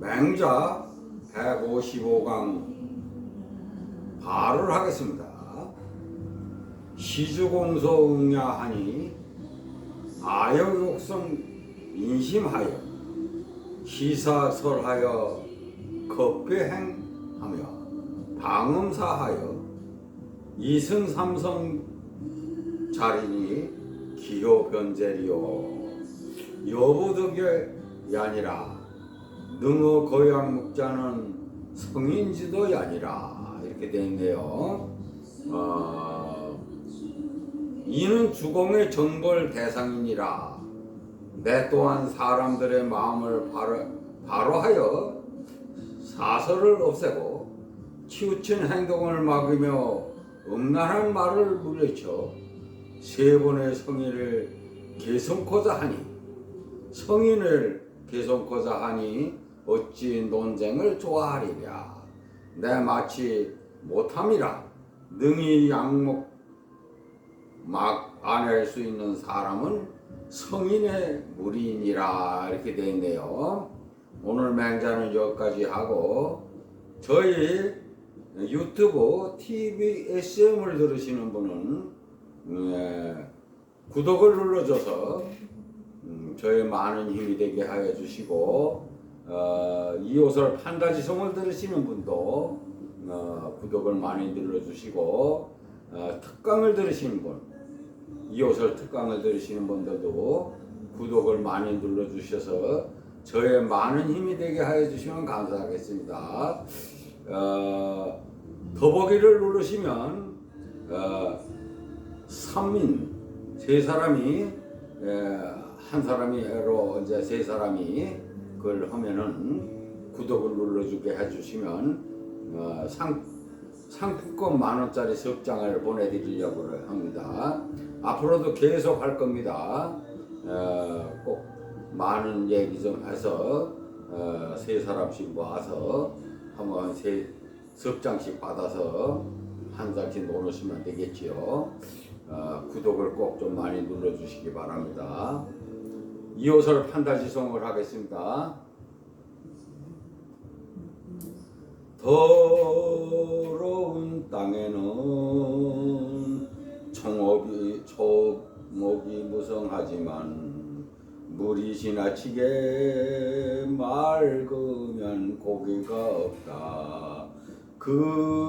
맹자 155강 발을 하겠습니다. 시주공소 응야하니 아여욕성 인심하여 시사설하여 겁배행하며 방음사하여 이승삼성 자리니 기호변제리요 여부득의 아니라 능어 거양 묵자는 성인지도이 아니라 이렇게 되어 있네요. 어, 이는 주공의 정벌 대상이니라. 내 또한 사람들의 마음을 바로, 바로하여 사설을 없애고 치우친 행동을 막으며 음란한 말을 물리쳐 세 번의 성인을 개성코자 하니 성인을 개성코자 하니 어찌 논쟁을 좋아하리랴 내 마치 못함이라. 능히 양목 막 아낼 수 있는 사람은 성인의 무리이니라. 이렇게 되어 있네요. 오늘 맹자는 여기까지 하고 저희 유튜브 TVSM을 들으시는 분은 예, 구독을 눌러줘서 음, 저의 많은 힘이 되게 하여 주시고 어, 이호설 판타지송을 들으시는 분도 어, 구독을 많이 눌러주시고 어, 특강을 들으시는 분 이호설 특강을 들으시는 분들도 구독을 많이 눌러주셔서 저의 많은 힘이 되게 하여 주시면 감사하겠습니다. 어, 더보기를 누르시면 어, 3인 세 사람이 에, 한 사람이로 이제 세 사람이 그걸 하면은 구독을 눌러주게 해주시면 어, 상 상품권 만 원짜리 석장을 보내드리려고 합니다. 앞으로도 계속 할 겁니다. 어, 꼭 많은 얘기 좀 해서 어, 세 사람씩 모아서 한번 세 석장씩 받아서 한 장씩 놓으시면 되겠지요. 어, 구독을 꼭 좀 많이 눌러주시기 바랍니다. 이호설 판타지송을 하겠습니다. 더러운 땅에는 청업이 초목이 무성하지만 물이 지나치게 맑으면 고기가 없다. 그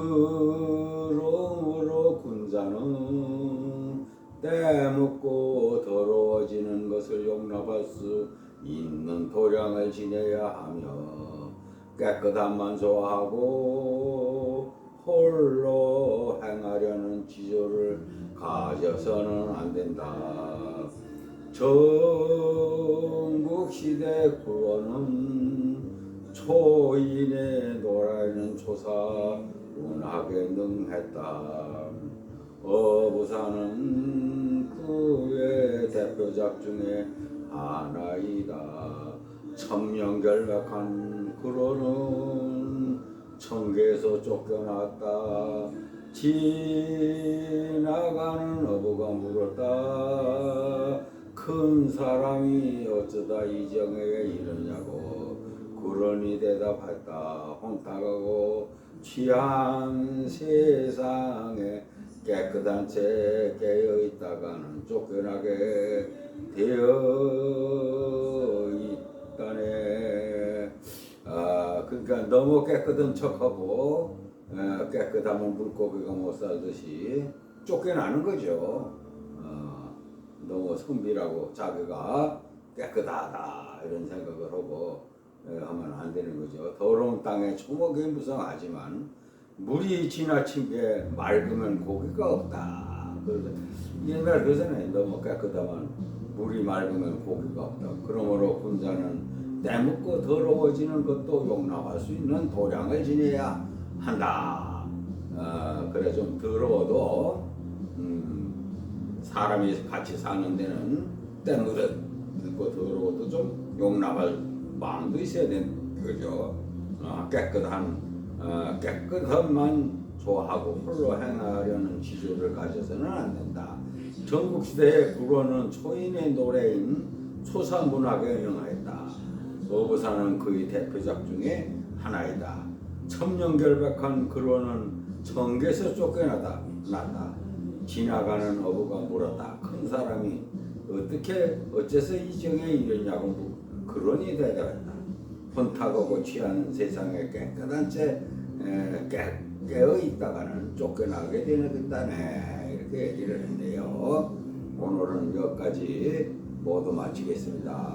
때묻고 더러워지는 것을 용납할 수 있는 도량을 지내야 하며 깨끗함만 좋아하고 홀로 행하려는 지조를 가져서는 안 된다. 전국 시대 구원은 초인의 노라는 초사 운하게 능했다. 어부사는 대표작 중에 하나이다. 천명결백한 그로는 천계에서 쫓겨났다. 지나가는 어부가 물었다. 큰 사람이 어쩌다 이정에게 이러냐고. 그러니 대답했다. 혼탁하고 취한 세상에 깨끗한 채 깨어 있다가는 쫓겨나게 되어 있다네. 아, 그러니까 너무 깨끗한 척하고 어, 깨끗하면 물고기가 못 살듯이 쫓겨나는 거죠. 어, 너무 선비라고 자기가 깨끗하다 이런 생각을 하고 에, 하면 안 되는 거죠. 더러운 땅에 초목이 무성하지만 물이 지나치게 맑으면 고기가 없다. 옛날 그전에 너무 깨끗하면 물이 맑으면 고기가 없다. 그러므로 군자는 때묻고 더러워지는 것도 용납할 수 있는 도량을 지내야 한다. 어, 그래 좀 더러워도 음, 사람이 같이 사는 데는 때묻고 더러워도 좀 용납할 마음도 있어야 되는 거죠. 어, 깨끗한 어, 깨끗함만 좋아하고 홀로 행하려는 지조를 가져서는 안 된다. 전국 시대의 국어는 초인의 노래인 초사 문학에 응하였다. 어부사는 그의 대표작 중에 하나이다. 천년결백한 그로는 청계에서 쫓겨나다. 지나가는 어부가 물었다. 큰 사람이 어떻게 어째서 이 정에 이랬냐고 묻- 그러니 대답했다. 혼탁하고 취하는 세상에 깨끗한 채 깨어 있다가는 쫓겨나게 되는 다네 이렇게 얘기를 했네요. 오늘은 여기까지 모두 마치겠습니다.